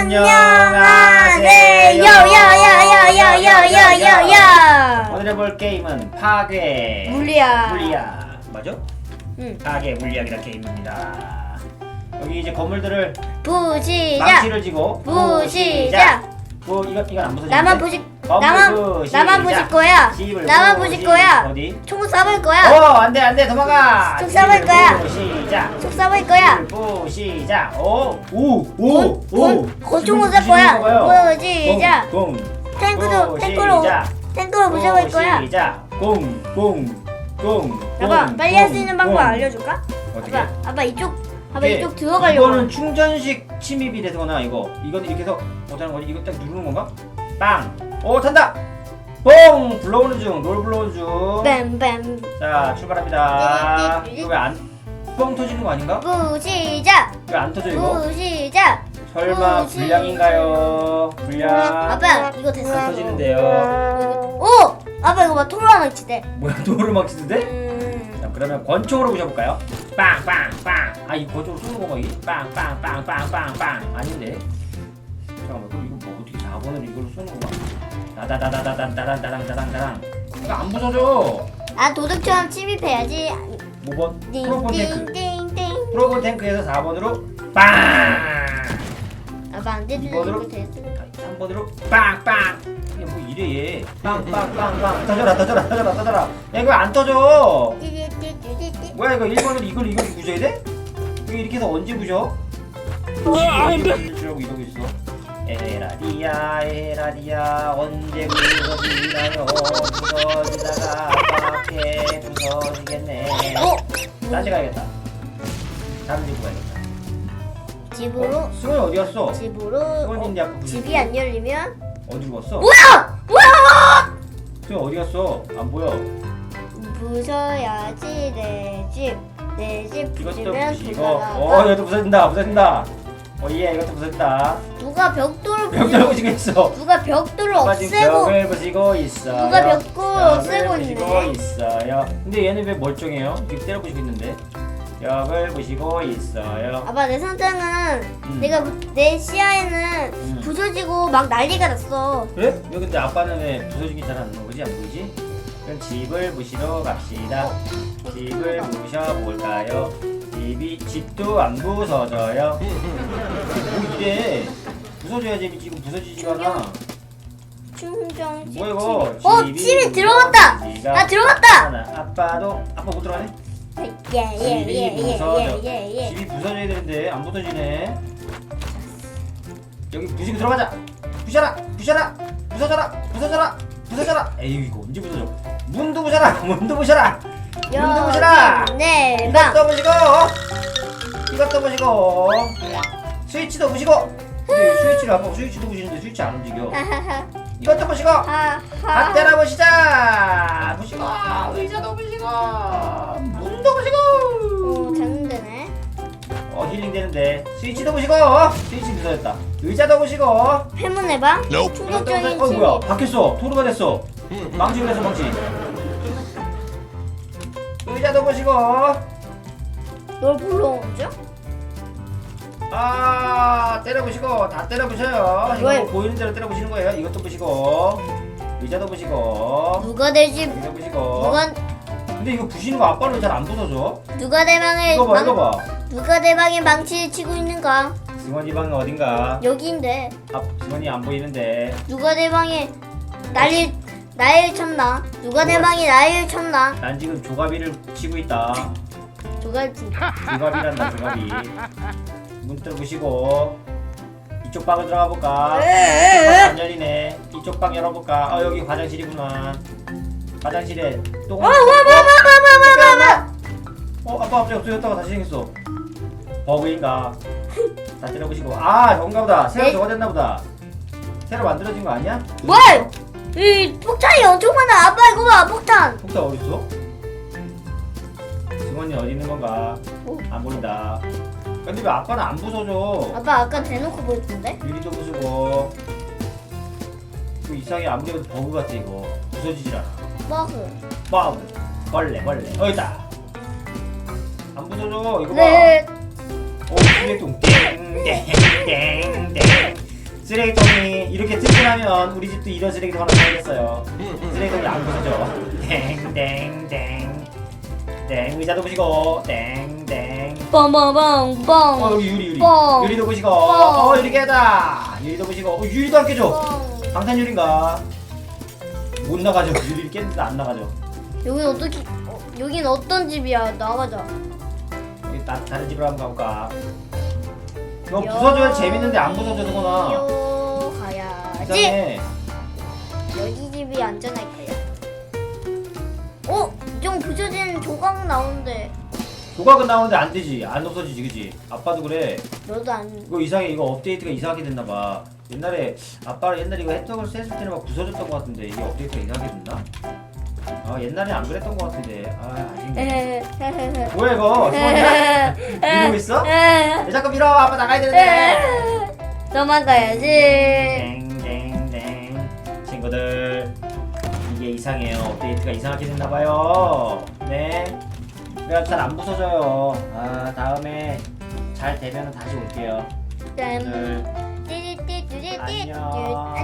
안녕하세요. 요요요요요요요요요. 오늘 해볼 게임은 파괴 물리학. 물리학 맞아? 응. 파괴 물리학이라는 게임입니다 여기 이제 건물들을 부시작. 망치를 지고 부시작. 부 이거 이건 안 부서지는데 나만 건물 나만. 나만 부실 거야. 나만 부실 거야. 어디? 총 쏴볼 어 거야. 안돼 안돼 도망가 좀 싸울 거야. 부시작 총 쏴볼 거야. 부 시작 오오오오 권- 권총으로 쏠 거야. 부시작. 공 탱크도 탱크로. 탱크로 부셔볼 거야. 시작. 꽁꽁꽁. 아빠 빨리 할 수 있는 방법 알려줄까? 어떻게? 아빠 아빠 이쪽 아빠 이쪽 들어가려고. 이거는 충전식 침입이 되거나 이거 이거는 이렇게 해서 어쩌는 거지? 이거 딱 누르는 건가? 빵. 오 탄다. 뽕 불러오는 중. 롤 불러오는 중. 뱀뱀 자 출발합니다. 이거 왜안뻥 터지는 거 아닌가? 부시작. 왜안 터져 이거? 부시작. 설마 부시. 불량인가요? 불량. 아빠 이거 됐어. 안 터지는데요. 오! 아빠 이거 봐 토라는 치대. 뭐야 도를 막 치는데? 음. 자 그러면 권총으로 부셔볼까요? 빵빵빵 아이 권총으로 쏘는 건가 이게? 빵빵빵빵빵빵 아닌데 잠깐만 그럼 이거 뭐 어떻게 4번으로 이걸로 쏘는 건가? 다다다다다다다다다다다다당 이거 안 부서져 아 도둑처럼 침입해야지. 5번 프로본 탱크 띵띵띵띵. 프로본 탱크에서 4번으로 빵 아빠 안 되지 이번으로? 이거 됐어. 3번으로 빵빵 이게 뭐 이래 얘 빵빵빵빵 터져라 터져라 터져라 터져라 야 이거 안 터져 띠띠띠띠띠. 뭐야 이거 1번으로 이걸 이걸 부셔야 돼? 이거 이렇게 해서 언제 부셔? 부시라고 이러고 있어 에라디야 에라디야 언제 부서지나요 부서지다가 밖에 부서지겠네 오! 딴데 가야겠다 다른 집 가야겠다 집으로 수건이 어디 갔어? 집으로 수건인데 아까 어, 집이 안 열리면 어디로 갔어? 뭐야? 뭐야? 수건 어디 갔어? 안 보여 부셔야지 내 집. 내집 이것도 부시면 부시고 부서나가. 어 이것도 부서진다 부서진다 어예 이것도 부서진다 누가 벽돌을 벽돌 부시고 부시겠어 누가 벽돌을 지금 없애고 벽을 부시고 있어요. 누가 벽돌을 없애고 부시고 있네. 있어요. 근데 얘는 왜 멀쩡해요? 이렇게 때려 부시고 있는데. 벽을 부시고 있어요. 아빠 내 상태는 음. 내가 부- 내 시야에는 음. 부서지고 막 난리가 났어. 그래? 왜 근데 아빠는 왜 부서지기 잘 안 나는 거지? 안 보이지? 그럼 집을 부시러 갑시다. 집을 부셔볼까요? 집이 집도 안 부서져요. 뭐 이래? 부서져야지 지금 부서지지가 않아. 충정 집. 뭐야 이거? 어 집이 들어갔다. 나 들어갔다. 아빠도 아빠 못 들어가네? 예예예예예예 집이 부서져. 예, 예. 집이 부서져야 되는데 안 부서지네. 여기 부시고 들어가자. 부셔라, 부셔라, 부서져라, 부서져라, 부서져라. 에이 이거 언제 부서져? 문도 부셔라, 문도 부셔라. 문도 부셔라. 네 방. 이것도 부시고, 이것도 부시고, 스위치도 부시고. 근데 스위치를 아까 스위치도 부시는데 스위치 안 움직여. 이것도 부시고. 다 하하. 때려 보시자. 부시고, 의자도 부시고, 문도. 오 장는데네. 어 힐링 되는데 스위치도 보시고 스위치 부서졌다 의자도 보시고 회문의 방. 충격적인 어. 뭐야 바뀌었어 토르가 됐어 망치 그래서 망치 의자도 보시고 널 불러오죠? 아 때려보시고 다 때려보셔요 이거 왜? 보이는 대로 때려보시는 거예요 이것도 보시고 의자도 보시고 누가 내 집? 의자 보시고 누가 근데 이거 부시는 거 아빠는 왜 잘 안 부서져? 누가 내 방에 이거 봐 망- 이거 봐 누가 내 방에 망치를 치고 있는가? 승원이 방은 어딘가 여기인데 아 승원이 안 보이는데 누가 내 방에 난리 나를 쳤나? 누가 내? 방에 나를 쳤나? 난 지금 조가비를 치고 있다 조갈지. 조갑이란다 조갑이 문 뚫으시고 이쪽 방을 들어가 볼까 에에에. 이쪽 방안 열리네 이쪽 방 열어볼까 어 여기 화장실이구만 화장실에 똥을 와와와와와와와. 어 아빠 갑자기 없어졌다가 다시 생겼어 버그인가 다 때려보시고 아 저건가 보다 새로 네? 저거 됐나 보다 새로 만들어진 거 아니야? 뭘? 이 폭탄이 엄청 많아. 아빠 이거 봐 폭탄. 폭탄 어딨어? 승원이 어디 있는 건가 오. 안 보인다 근데 왜 아빠는 안 부서져 아빠 아까 대놓고 보였던데? 유리도 부수고 그 이상하게 아무리 봐도 버그 같아 이거 부서지질 않아 버그. 버그 벌레 벌레 어 있다 안 부서져 이거 봐 네. 오, 기계통 땡땡땡땡 쓰레기통이 이렇게 튼튼하면 우리 집도 이런 쓰레기통 하나 사야겠어요. 쓰레기통이 안 부서져. 땡땡땡. 땡 의자도 보시고 땡땡. 뻥뻥뻥 어 뻥. 여기 유리 유리. 뻥. 유리도 보시고. 뻥. 어 유리 깨다. 유리도 보시고. 어, 유리도 안 깨져. 뻥. 방탄 유리인가? 못 나가죠. 유리 깼는데 안 나가죠. 여긴 어떻게? 어, 여긴 어떤 집이야? 나가자. 여기 다, 다른 집으로 한번 가볼까? 너 부서져야 재밌는데 안 부서져서구나. 요 가야지. 이상해. 여기 집이 안전할 거야. 어? 좀 부서지는 조각 나오는데 조각은 나오는데 안 되지. 안 없어지지, 그지? 아빠도 그래. 너도 안. 이거 이상해. 이거 업데이트가 이상하게 됐나 봐. 옛날에 아빠가 옛날에 이거 했던 걸 했을 때는 막 부서졌던 것 같은데 이게 업데이트가 이상하게 됐나? 아 옛날에 안 그랬던 것 같은데 아. 에헤헤헤. 뭐야 이거? 밀고 있어? 에헤헤. 왜 자꾸 밀어? 아빠 나가야 되는데. 너만 가야지. 땡땡땡 친구들 이게 이상해요 업데이트가 이상하게 됐나봐요 네 그래서 잘안 부서져요 아 다음에 잘 되면 다시 올게요 짠. 친구들. 안녕. 안녕.